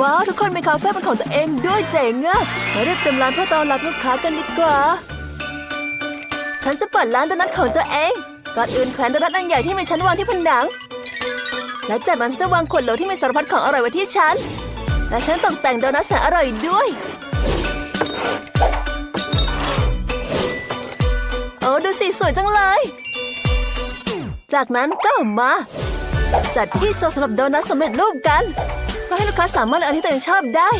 ว้าวทุกคนมีคาเฟ่เป็นของตัวเองด้วยเจ๋งอะมาเรียกเต็มร้านเพื่อต้อนรับลูกค้ากันดีกว่า ฉันจะเปิดร้านโดนัทของตัวเอง ก่อนอื่นแขวนโดนัทอันใหญ่ที่มีชั้นวางที่ผนัง และจากนั้นฉันจะวางขวดโหลที่มีสารพัดของอร่อยไว้ที่ชั้น และฉันตกแต่งโดนัทแสนอร่อยด้วย โอ้ดูสิสวยจังเลย จากนั้นก็มา จัดที่โชว์สำหรับโดนัทสำเร็จรูปกัน เพื่อให้ลูกค้าสามารถเลือกอันที่ตัวเองชอบได้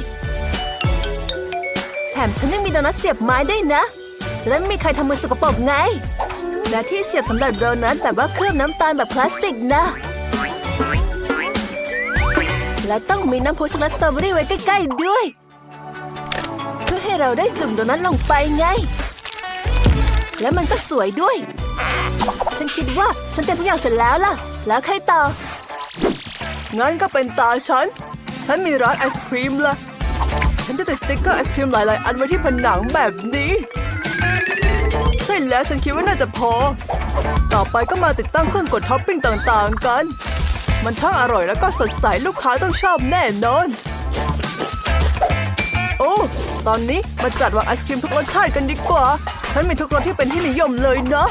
แถมฉันยังมีโดนัทเสียบไม้ด้วยนะ จะได้ไม่มีใครทำมือสกปรกไง และที่เสียบสำหรับโดนัทแบบว่าเคลือบน้ำตาลแบบพลาสติกนะ และต้องมีน้ำพุช็อกโกแลตสตรอเบอรี่ไว้ใกล้ๆด้วย เพื่อให้เราได้จุ่มโดนัทลงไปไง และมันก็สวยด้วย ฉันคิดว่าฉันเตรียมทุกอย่างเสร็จแล้วล่ะ แล้วใครต่อ งั้นก็เป็นตาฉัน ฉันมีร้านไอศครีมละฉันจะติดสติ๊กเกอร์ไอศครีมหลาย ๆ อันไว้ที่ผนังแบบนี้ ใช่แล้วฉันคิดว่าน่าจะพอ ต่อไปก็มาติดตั้งเครื่องกดท็อปปิ้งต่าง ๆ กัน มันทั้งอร่อยแล้วก็สดใสลูกค้าต้องชอบแน่นอน โอ้ ตอนนี้มาจัดวางไอศครีมทุกรสชาติกันดีกว่า ฉันมีทุกรสที่เป็นที่นิยมเลยเนาะ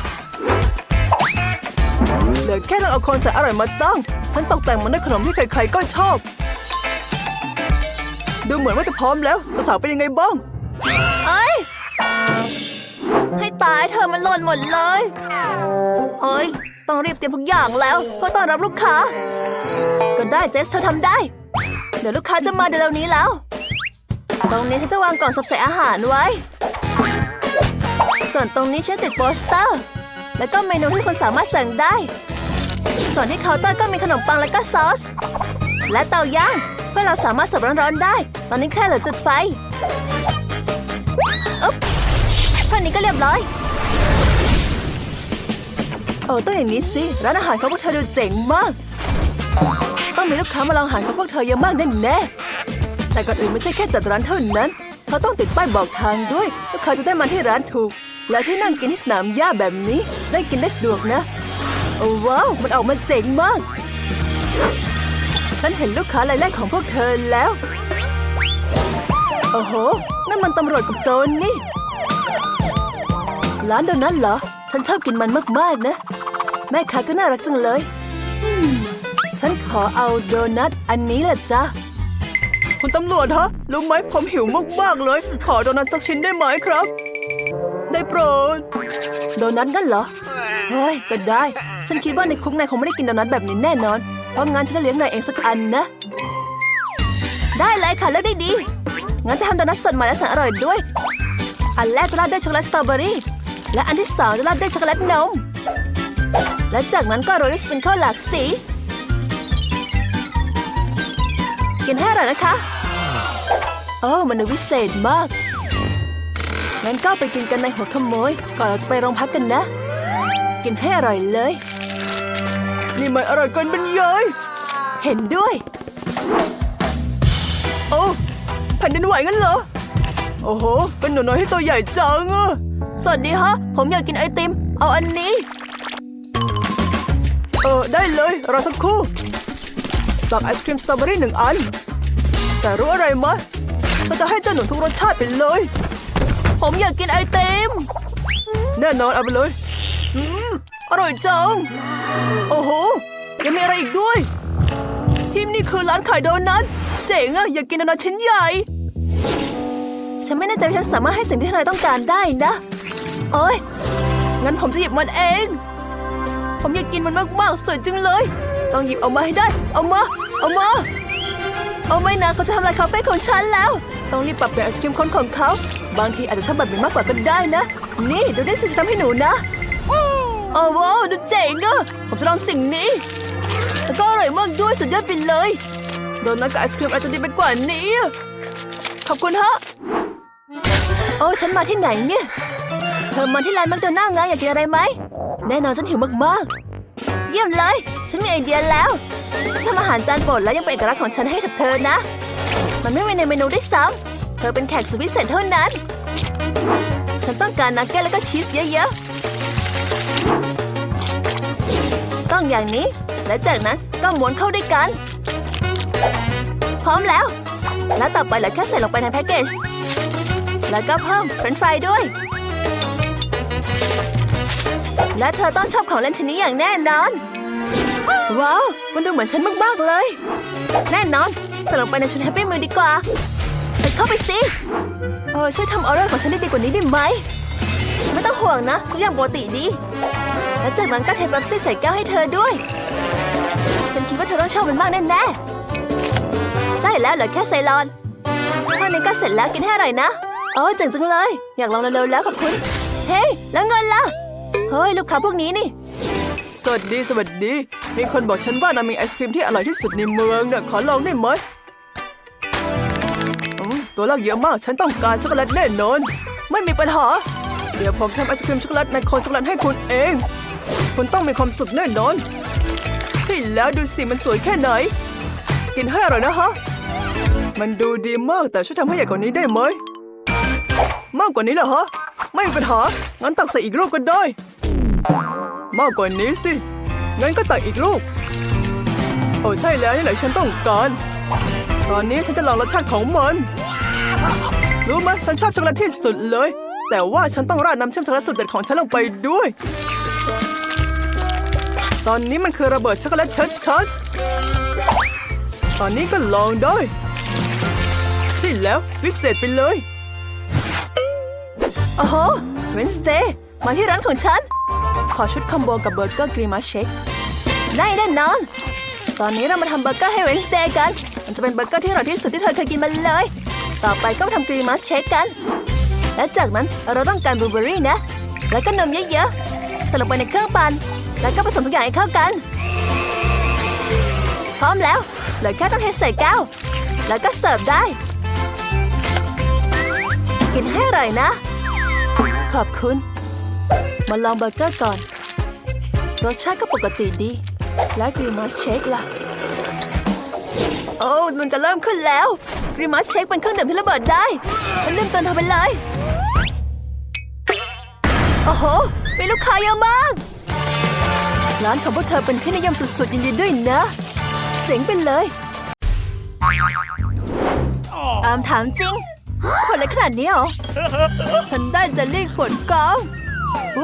เหลือแค่ต้องเอาคนแสนอร่อยมาตั้ง ฉันตกแต่งมันด้วยขนมที่ใครๆก็ชอบ ดูเหมือนว่าจะพร้อมแล้วสาวๆเป็นยังไงบ้างเอ้ย ให้ตายเธอมันหล่นหมดเลยเฮ้ย ต้องรีบเตรียมทุกอย่างแล้วเพื่อต้อนรับลูกค้า ก็ได้เจสเธอทำได้ เดี๋ยวลูกค้าจะมาเดี๋ยวนี้แล้ว ตรงนี้ฉันจะวางกล่องสับใส่อาหารไว้ ส่วนตรงนี้ฉันติดโปสเตอร์ แล้วก็เมนูที่คุณสามารถสั่งได้ ส่วนที่เคาน์เตอร์ก็มีขนมปังและก็ซอส และเตาย่าง เพื่อเราสามารถเสิร์ฟร้อนๆได้ ตอนนี้แค่เหลือจุดไฟอุ๊บเท่านี้ก็เรียบร้อย โอ้ต้องอย่างนี้สิ ร้านอาหารของพวกเธอดูเจ๋งมาก ต้องมีลูกค้ามาลองอาหารของพวกเธอเยอะมากแน่แน่ๆแต่ก่อนอื่นไม่ใช่แค่จัดร้านเท่านั้น เขาต้องติดป้ายบอกทางด้วยลูกค้าจะได้มาที่ร้านถูก และที่นั่งกินที่สนามหญ้าแบบนี้ ได้กินได้สะดวกนะ โอ้ว้าว มันออกมาเจ๋งมาก ฉันเห็นลูกค้ารายแรกของพวกเธอแล้ว โอ้โห นั่นมันตำรวจกับโจรนี่ ร้านโดนัทเหรอ ฉันชอบกินมันมากๆนะ แม่ค้าก็น่ารักจังเลย ฉันขอเอาโดนัทอันนี้แหละจ้ะคุณตำรวจฮะ รู้ไหมผมหิวมากๆเลย ขอโดนัทสักชิ้นได้ไหมครับ ได้โปรด โดนัทนั่นเหรอ เฮ้ย ก็ได้ ฉันคิดว่าในคุกนายคงไม่ได้กินโดนัทแบบนี้แน่นอน เพราะงั้นฉันจะเลี้ยงนายเองสักอันนะ ได้เลยค่ะเลือกได้ดี งั้นจะทำโดนัทสดใหม่และแสนอร่อยด้วย อันแรกจะราดด้วยช็อกโกแลตสตรอเบอรี่ และอันที่สองจะราดด้วยช็อกโกแลตนม และจากนั้นก็โรยด้วยสปริงเกิลหลากสี กินให้อร่อยนะคะ โอ้มันวิเศษมากงั้นก็ไปกินกันในหัวขโมย ก่อนเราจะไปโรงพักกันนะ กินให้อร่อยเลย นี่มันอร่อยเกินบรรยายเห็นด้วย โอ้แผ่นดินไหวงั้นเหรอ โอ้โห เป็นหนูน้อยที่ตัวใหญ่จังอะสวัสดีฮะ ผมอยากกินไอติม เอาอันนี้ เออ ได้เลย รอสักครู่ สั่งไอศครีมสตรอเบอรี่หนึ่งอัน แต่รู้อะไรไหมเราจะให้เจ้าหนูทุกรสชาติไปเลย ผมอยากกินไอติม แน่นอนเอาไปเลย อร่อยจัง โอ้โห ยังมีอะไรอีกด้วย ที่นี่คือร้านขายโดนัท เจ๋งอะอยากกินโดนัทชิ้นใหญ่ ฉันไม่แน่ใจว่าฉันสามารถให้สิ่งที่นายต้องการได้นะ โอ้ย งั้นผมจะหยิบมันเอง ผมอยากกินมันมากๆ สวยจังเลย ต้องหยิบเอามาให้ได้ เอามา เอามา เอาไม่นะเขาจะทำลายคาเฟ่ของฉันแล้ว ต้องรีบปรับเปลี่ยนไอศครีมคนของเขา บางทีอาจจะชอบแบบนี้มากกว่าก็ได้นะ นี่ดูได้สิจะทำให้หนูนะ โอ้ว้าวดูเจ๋งอะผมจะลองสิ่งนี้ แล้วก็อร่อยมากด้วยสุดยอดไปเลย โดนัทกับไอศครีมอาจจะดีไปกว่านี้ ขอบคุณฮะ โอ้ฉันมาที่ไหนเนี่ย เธอมาที่ร้านแมคโดนัลด์ไงอยากกินอะไรไหม แน่นอนฉันหิวมากๆ เยี่ยมเลย ฉันมีไอเดียแล้วทำอาหารจานโปรดแล้วยังเป็นเอกลักษณ์ของฉันให้กับเธอนะ มันไม่มีในเมนูด้วยซ้ำเธอเป็นแขกสุดพิเศษเท่านั้น ฉันต้องการนักเก็ตแล้วก็ชีสเยอะๆ ต้องอย่างนี้ และจากนั้นก็ม้วนเข้าด้วยกัน พร้อมแล้ว แล้วต่อไปเหลือแค่ใส่ลงไปในแพ็กเกจ แล้วก็เพิ่มเฟรนช์ฟรายด้วย และเธอต้องชอบของเล่นชนนี้อย่างแน่นอน ว้าว มันดูเหมือนฉันมากๆเลย แน่นอนใส่ลงไปในชุดแฮปปี้มือดีกว่าใส่เข้าไปสิเออช่วยทำออเรลของฉันได้ดีกว่านี้ได้ไหม ไม่ต้องห่วงนะทุกอย่างปกติดี แล้วจากนั้นก็เทเป๊ปซี่ใส่แก้วให้เธอด้วย ฉันคิดว่าเธอต้องชอบมันมากแน่ๆใช่แล้วเหลือแค่ไซรอนเท่านี้ก็เสร็จแล้วกินให้อร่อยนะโอ้เจ๋งจังเลย อยากลองเร็วๆแล้วขอบคุณ เฮ้ยแล้วเงินล่ะ เฮ้ย ลูกค้าพวกนี้นี่ สวัสดีสวัสดี มีคนบอกฉันว่านามีไอศครีมที่อร่อยที่สุดในเมืองน่ะขอลองได้ไหมตัวเลือกเยอะมาก ฉันต้องการช็อกโกแลตแน่นอน ไม่มีปัญหา เดี๋ยวผมทำไอศครีมช็อกโกแลตในคนช็อกโกแลตให้คุณเอง คุณต้องมีความสุขแน่นอน ใช่แล้วดูสิมันสวยแค่ไหน กินให้อร่อยนะฮะ มันดูดีมากแต่ช่วยทำให้ใหญ่กว่านี้ได้ไหม มากกว่านี้เหรอฮะ ไม่มีปัญหา งั้นตักใส่อีกลูกก็ได้ มากกว่านี้สิ งั้นก็ตักอีกลูก โอ้ใช่แล้วนี่แหละฉันต้องการ ตอนนี้ฉันจะลองรสชาติของมัน รู้ไหมฉันชอบช็อกโกแลตที่สุดเลย แต่ว่าฉันต้องราดน้ำเชื่อมช็อกโกแลตสุดเด็ดของฉันลงไปด้วย ตอนนี้มันคือระเบิดช็อกโกแลตชัดๆ ตอนนี้ก็ลองด้วย ใช่แล้ววิเศษไปเลยโอ้โหเวนสเดย์มาที่ร้านของฉัน ขอชุดคอมโบกับเบอร์เกอร์กรีมาเชคได้แน่นอน ตอนนี้เรามาทำเบอร์เกอร์ให้เวนสเดย์กัน มันจะเป็นเบอร์เกอร์ที่อร่อยที่สุดที่เธอเคยกินมาเลย ต่อไปก็มาทำกรีมาเชคกัน และจากนั้นเราต้องการบลูเบอร์รี่นะ แล้วก็นมเยอะๆใส่ลงไปในเครื่องปั่น แล้วก็ผสมทุกอย่างให้เข้ากัน พร้อมแล้วเหลือแค่ต้องเทใส่แก้ว แล้วก็เสิร์ฟได้ กินให้อร่อยนะ ขอบคุณ มาลองเบอร์เกอร์ก่อน รสชาติก็ปกติดี แล้วกรีมัสเชคล่ะ โอ้มันจะเริ่มขึ้นแล้วกรีมัสเชคเป็นเครื่องดื่มที่ระเบิดได้ฉันลืมเตือนเธอไปเลย โอ้โหมีลูกค้าเยอะมาก ร้านของพวกเธอเป็นที่นิยมสุดๆยินดีด้วยนะเจ๋งไปเลยอามถามจริงขวดเล็กขนาดนี้เหรอ ฉันได้เจลลี่ขวดกลาง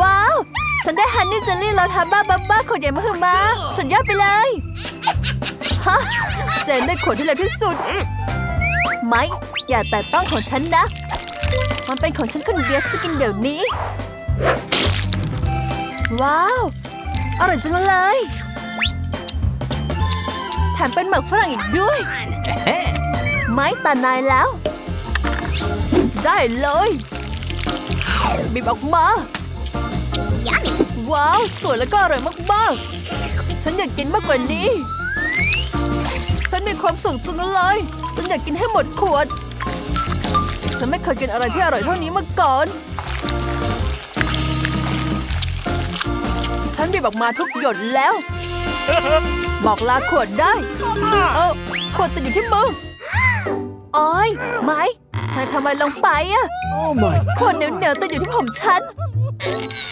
ว้าว ฉันได้ฮันนี่เจลลี่ลอทาบ้าบับบ้าขวดใหญ่มาหือมา สุดยอดไปเลย ฮะ เจนได้ขวดที่เล็กที่สุด ไม่ อย่าแตะต้องของฉันนะ มันเป็นของฉันคนเดียวที่จะกินเดี๋ยวนี้ ว้าว อร่อยจังเลย แถมเป็นหมักฝรั่งอีกด้วย ไม้ตานายแล้ว ได้เลยบีบออกมาว้าว สวยแล้วก็อร่อยมากๆ ฉันอยากกินมากกว่านี้ ฉันมีความสุขจังเลย ฉันอยากกินให้หมดขวด ฉันไม่เคยกินอะไรที่อร่อยเท่านี้มาก่อน บีบออกมาทุกหยดแล้ว บอกลาขวดได้เออขวดติดอยู่ที่มือโอ้ยไม้เธอทำอะไรลงไปอะ Oh my ขวดเหนียวๆติดอยู่ที่ผมฉัน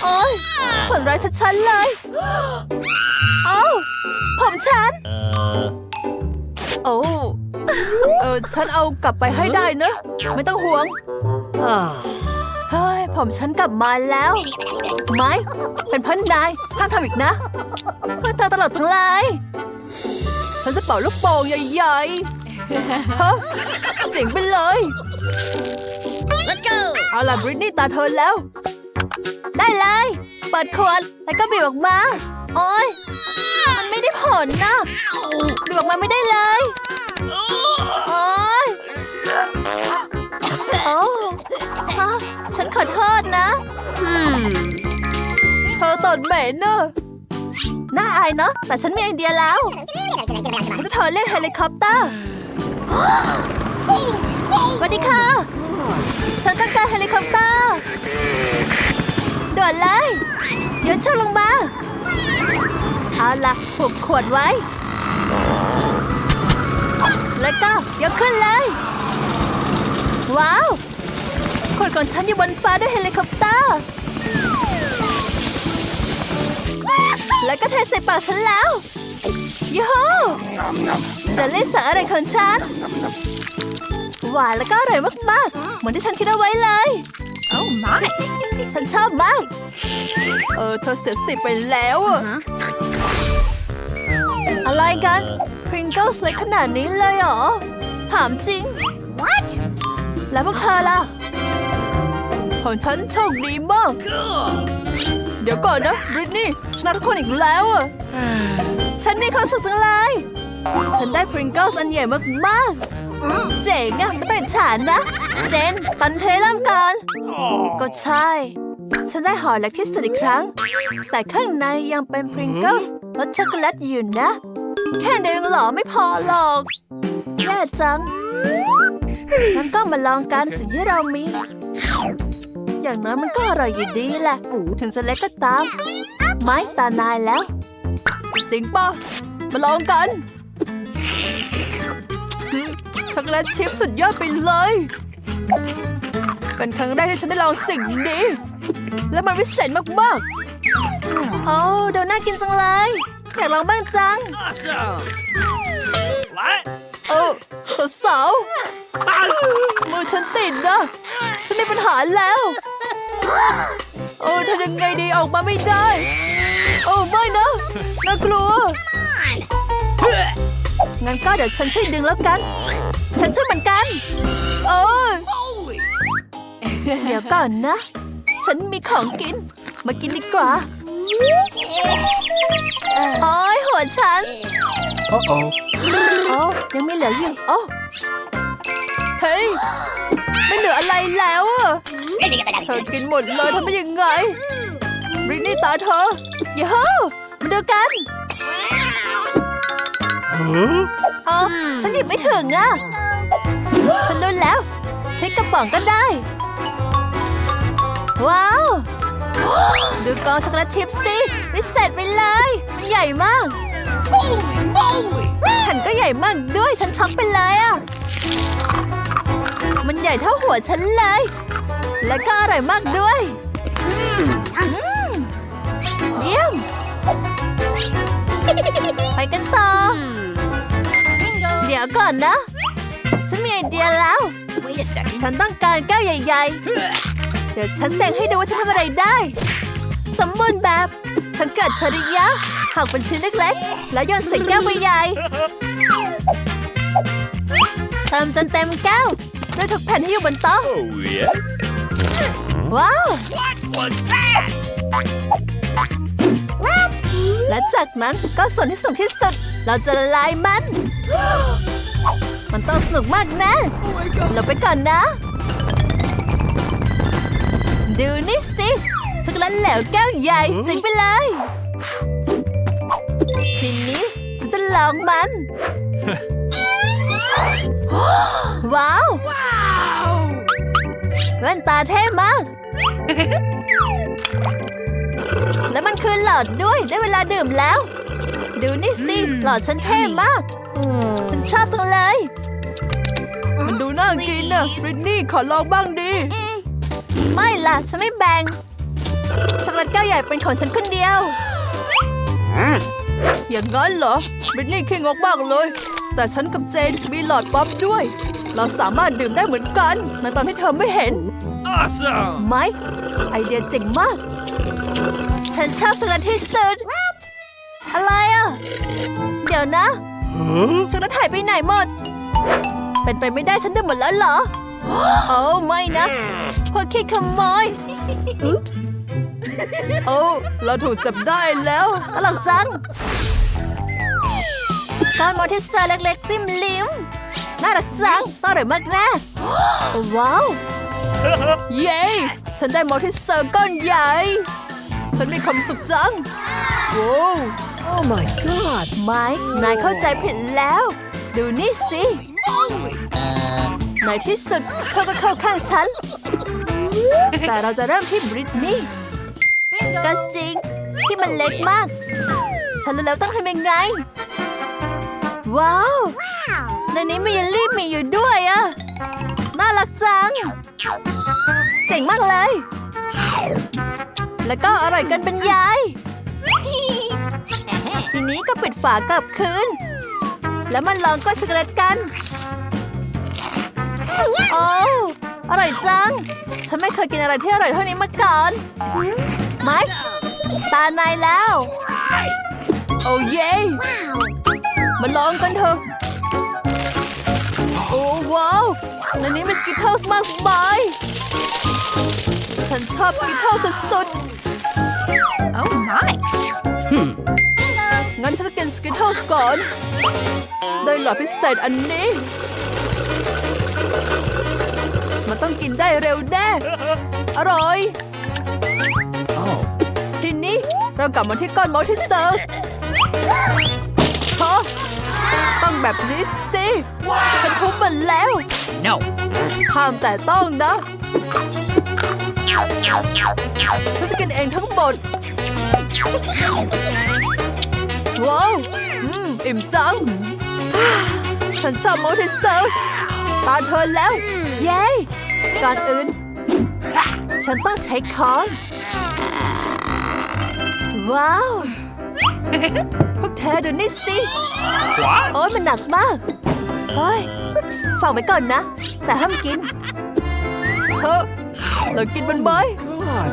โอ้ยฝันร้ายชัดๆเลยโอ้าผมฉัน โอ้เออฉันเอากลับไปให้ได้นะ ไม่ต้องห่วงเฮ้ย ผมฉันกลับมาแล้ว ไม้เป็นเพันนายห้ามทำอีกนะเพื่อเธอตลอดจังเลยฉันจะเป่าลูกโป่งใหญ่ๆฮะเจ๋งไปเลย Let's go! เอาล่ะบริตนี่ตาเธอแล้ว ได้เลย เปิดขวดแล้วก็บีบออกมา โอ้ยมันไม่ได้ผลนะบีบออกมาไม่ได้เลย โอ้ย โอ้ฮะฉันขอโทษนะเธอตดเหม็นเนอะน่าอายเนอะแต่ฉันมีไอเดียแล้ว ฉันจะโทรเรียกเฮลิคอปเตอร์สวัสดีค่ะ ฉันต้องการเฮลิคอปเตอร์ด่วนเลยโยนช่วยลงมาเอาล่ะผูกขวดไว้ แล้วก็ยกขึ้นเลย ว้าวขวดของฉันอยู่บนฟ้าด้วยเฮลิคอปเตอร์ แล้วก็เทใส่ปากฉันแล้วยูฮูจะเล่นสังอะไรของฉัน หวานแล้วก็อร่อยมากๆ เหมือนที่ฉันคิดเอาไว้เลย Oh my. ฉันชอบมาก เออ เธอเสียสติไปแล้วอะ Huh? อะไรกันพริงเกิลเล็กขนาดนี้เลยเหรอ ถามจริง What? แล้วพวกเธอล่ะ ของฉันโชคดีมาก เดี๋ยวก่อนนะบริตนี่ชนะทุกคนอีกแล้วอะ ฉันมีความสุขจังเลย ฉันได้พริงเกิลอันใหญ่มากๆ เจ๋งอะไม่ต้องอิจฉานะ เจน ปันเทเริ่มก่อนก็ใช่ ฉันได้ห่อเล็กที่สุดอีกครั้ง แต่ข้างในยังเป็นพริงเกิลรสช็อกโกแลตอยู่นะ แค่เดียวยังหล่อไม่พอหรอก แย่จัง งั้นก็มาลองกันสิ่งที่เรามี อย่างน้อยมันก็อร่อยอยู่ดีแหละ ถึงจะเล็กก็ตาม ไม้ตานายแล้ว จริงป่ะ มาลองกันอืมช็อกโกแลตชิพสุดยอดไปเลย เป็นครั้งแรกที่ฉันได้ลองสิ่งนี้ และมันวิเศษมากๆ โอ้เดี๋ยวน่ากินจังเลย อยากลองบ้างจัง Awesome! What? โอ้สาวๆ มือฉันติดนะ ฉันมีปัญหาแล้ว โอ้ทำยังไงดีออกมาไม่ได้ โอ้ไม่นะน่ากลัว งั้นก็เดี๋ยวฉันช่วยดึงแล้วกัน ฉันช่วยเหมือนกัน โอ้ย Holy! เดี๋ยวก่อนนะ ฉันมีของกิน มากินดีกว่าโอ้ยหัวฉัน Uh-oh. โอ้ยังไม่เหลืออยู่โอ้เฮ้ยไม่เหลื ออะไรแล้วอะเธอกินหมดเลยทำไมยังไงบริตนี่ตาเธออย่าเฮ้อมาดูกันเออฉันหยิบไม่ถึงอะฉันรู้แล้ว ใช้กระป๋องก็ได้ ว้าว ดูกองช็อกโกแลตชิพสิวิเศษไปเลย มันใหญ่มาก Holy moly! แผ่นก็ใหญ่มากด้วยฉันช็อกไปเลยอะ มันใหญ่เท่าหัวฉันเลย และก็อร่อยมากด้วยอืมเยี่ยมไปกันต่อ เดี๋ยวก่อนนะ ฉันมีไอเดียแล้ว Wait a second. ฉันต้องการแก้วใหญ่ๆ เดี๋ยวฉันแสดงให้ดูว่าฉันทำอะไรได้ สมบูรณ์แบบ ฉันเกิดชริยะหักเป็นชิ้นเล็กๆ แล้วโยนใส่แก้วใบใหญ่เติมจนเต็มแก้ว ด้วยทุกแผ่นที่อยู่บนโต๊ะ Oh, yes. ว้าว What was that? และจากนั้นก็ส่วนที่สูงที่สุด เราจะละลายมัน มันต้องสนุกมากแนะเราไปก่อนนะ ดูนี่สิช็อกโกแลตเหลวแก้วใหญ่จริงไปเลย ทีนี้ฉันจะลองมัน ว้าว Wow! แว่นตาเท่มาก และมันคือหลอดด้วย ได้เวลาดื่มแล้ว ดูนี่สิ หลอดฉันเท่มาก ฉันชอบจังเลย มันดูน่ากินนะบริตนี่ขอลองบ้างดีไม่ล่ะ ฉันไม่แบ่งช็อกโกแลตแก้วใหญ่เป็นของฉันคนเดียว อย่างนั้นเหรอบริตนี่ขี้งกมากเลย แต่ฉันกับเจนมีหลอดป๊อปด้วย เราสามารถดื่มได้เหมือนกันในตอนที่เธอไม่เห็น Awesome! ไหมไอเดียเจ๋งมาก ฉันชอบช็อกโกแลตที่สุด อะไรอะ เดี๋ยวนะช็อกโกแลตหายไปไหนหมด เป็นไปไม่ได้ฉันดื่มหมดแล้วเหรอ โอ้ไม่นะพวกขี้ขโมยอุ๊บโอ้เราถูกจับได้แล้วตลกจังก้อนมอเทสเซอร์เล็กๆจิ้มลิ้มน่ารักจังต้องอร่อยมากแน่ว้าว เย้ ฉันได้มอลที่เซอร์ก้อนใหญ่ ฉันมีความสุขจังโว้ว Oh my god ไมค์นายเข้าใจผิดแล้ว ดูนี่สิในที่สุดเธอก็เข้าข้างฉัน แต่เราจะเริ่มที่บริตนี่ก็จริง ที่มันเล็กมาก ฉันรู้แล้วต้องทำยังไง ว้าว ในนี้มีเยลลี่มีอยู่ด้วยอะ น่ารักจัง เจ๋งมากเลย แล้วก็อร่อยกันเป็นยายทีนี้ก็ปิดฝากลับคืน แล้วมันลองก้อนช็อกโกแลตกัน โอ้อร่อยจัง ฉันไม่เคยกินอะไรที่อร่อยเท่านี้มาก่อน ไมค์ตาในแล้ว โอ้เย่มาลองกันเถอะ โอ้ว้าว ในนี้มีสกิทเทิลมากมายฉันชอบสกิทเทิลสุด Oh my. ๆงั้นฉันจะกินสกิทเทิลก่อน ได้หลอดพิเศษอันนี้ มันต้องกินได้เร็วแน่ อร่อย ทีนี้เรากลับมาที่ก้อนมอลติเซอร์สฮะต้องแบบนี้สิ ฉันทุบมันแล้ว No. ห้ามแต่ต้องนะฉันจะกินเองทั้งหมด ว้าวอืมอิ่มจัง ฉันชอบมอติเซอร์สตาเธอแล้ว เย้ก่อนอื่น ฉันต้องใช้ค้อนว้าว พวกเธอดูนี่สิ What? โอ้ยมันหนักมาก เฮ้ยฝากไว้ก่อนนะ แต่ห้ามกินเฮ้อเรากินมันไหม God.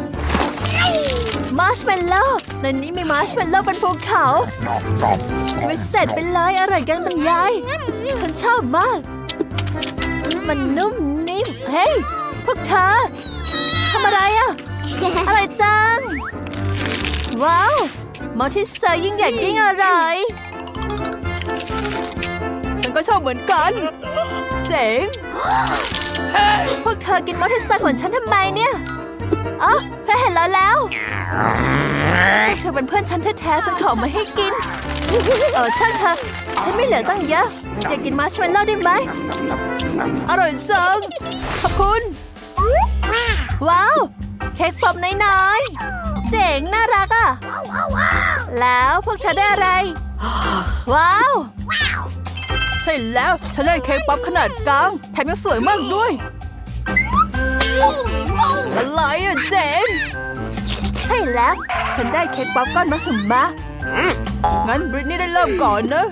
มาร์ชเมลโล่ในนี้มีมาร์ชเมลโล่บนภูเขาวิเศษไปเลยอร่อยกันบรรยาย ฉันชอบมาก มันนุ่มนิ่ม เฮ้ย พวกเธอทำอะไรอะอะไรจัง ว้าวมอที่เซอร์ยิ่งใหญ่ยิ่งอร่อยฉัน ก็ชอบเหมือนกัน เจ๋ง พวกเธอกินมอเซอร์ของฉันทำไมเนี่ยอ๋อเธอเห็นแล้วแล้วพวกเธอเป็นเพื่อนฉันแท้ๆฉันขอมาให้กิน เออช่างเธอ ฉันไม่เหลือตั้งเยอะ อยากกินมาร์ชเมลโล่ได้ไหม อร่อยจัง ขอบคุณ ว้าว เค้กป๊อปน้อยๆ เจ๋งน่ารักอะ แล้วพวกเธอได้อะไร ว้าว ช่แล้ว ฉันได้เค้กป๊อปขนาดกลาง แถมยังสวยมากด้วย อะไรอะเจน ใช่แล้ว ฉันได้เค้กป๊อปก้อนมาถึงมา งั้นบริตนี่ได้เริ่มก่อนนะ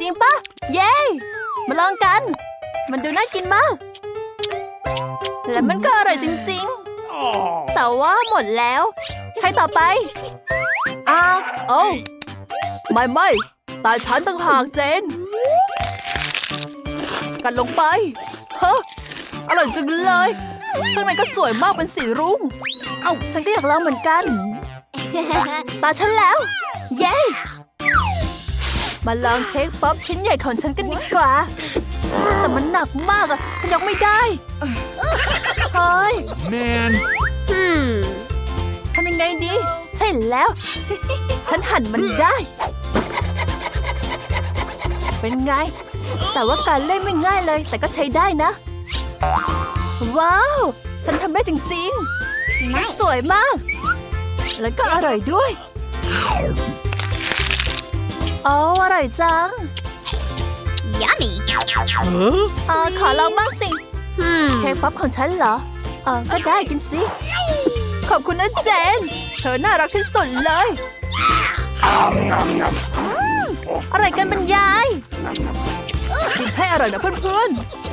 จริงปะเย้ มาลองกัน มันดูน่ากินมาก และมันก็อร่อยจริง Oh. ๆแต่ว่าหมดแล้ว ใครต่อไปอ้าวโอ้ไม่ไม่ ตาฉันต่างหากเจน กันลงไปเฮ้ออร่อยจังเลยข้างในก็สวยมากเป็นสีรุ้ง เอ้าฉันก็อยากลองเหมือนกัน ตาฉันแล้ว เย้ มาลองเค้กป๊อปชิ้นใหญ่ของฉันกันดีกว่า แต่มันหนักมากอะฉันยกไม่ได้เฮ้ย Man. Hmm. ทำยังไงดี ใช่แล้ว ฉันหั่นมันได้ เป็นไง แต่ว่าการเล่นไม่ง่ายเลย แต่ก็ใช้ได้นะ ว้าว ฉันทำได้จริงๆมันสวยมาก แล้วก็อร่อยด้วยโอ้อร่อยจัง Yummy. Huh? เออขอลองบ้างสิ Hmm. เค้กป๊อปของฉันเหรอเออก็ได้กินสิ ขอบคุณนะเจน เธอน่ารักที่สุดเลย อร่อยกันบรรยาย ให้อร่อยนะเพื่อนๆ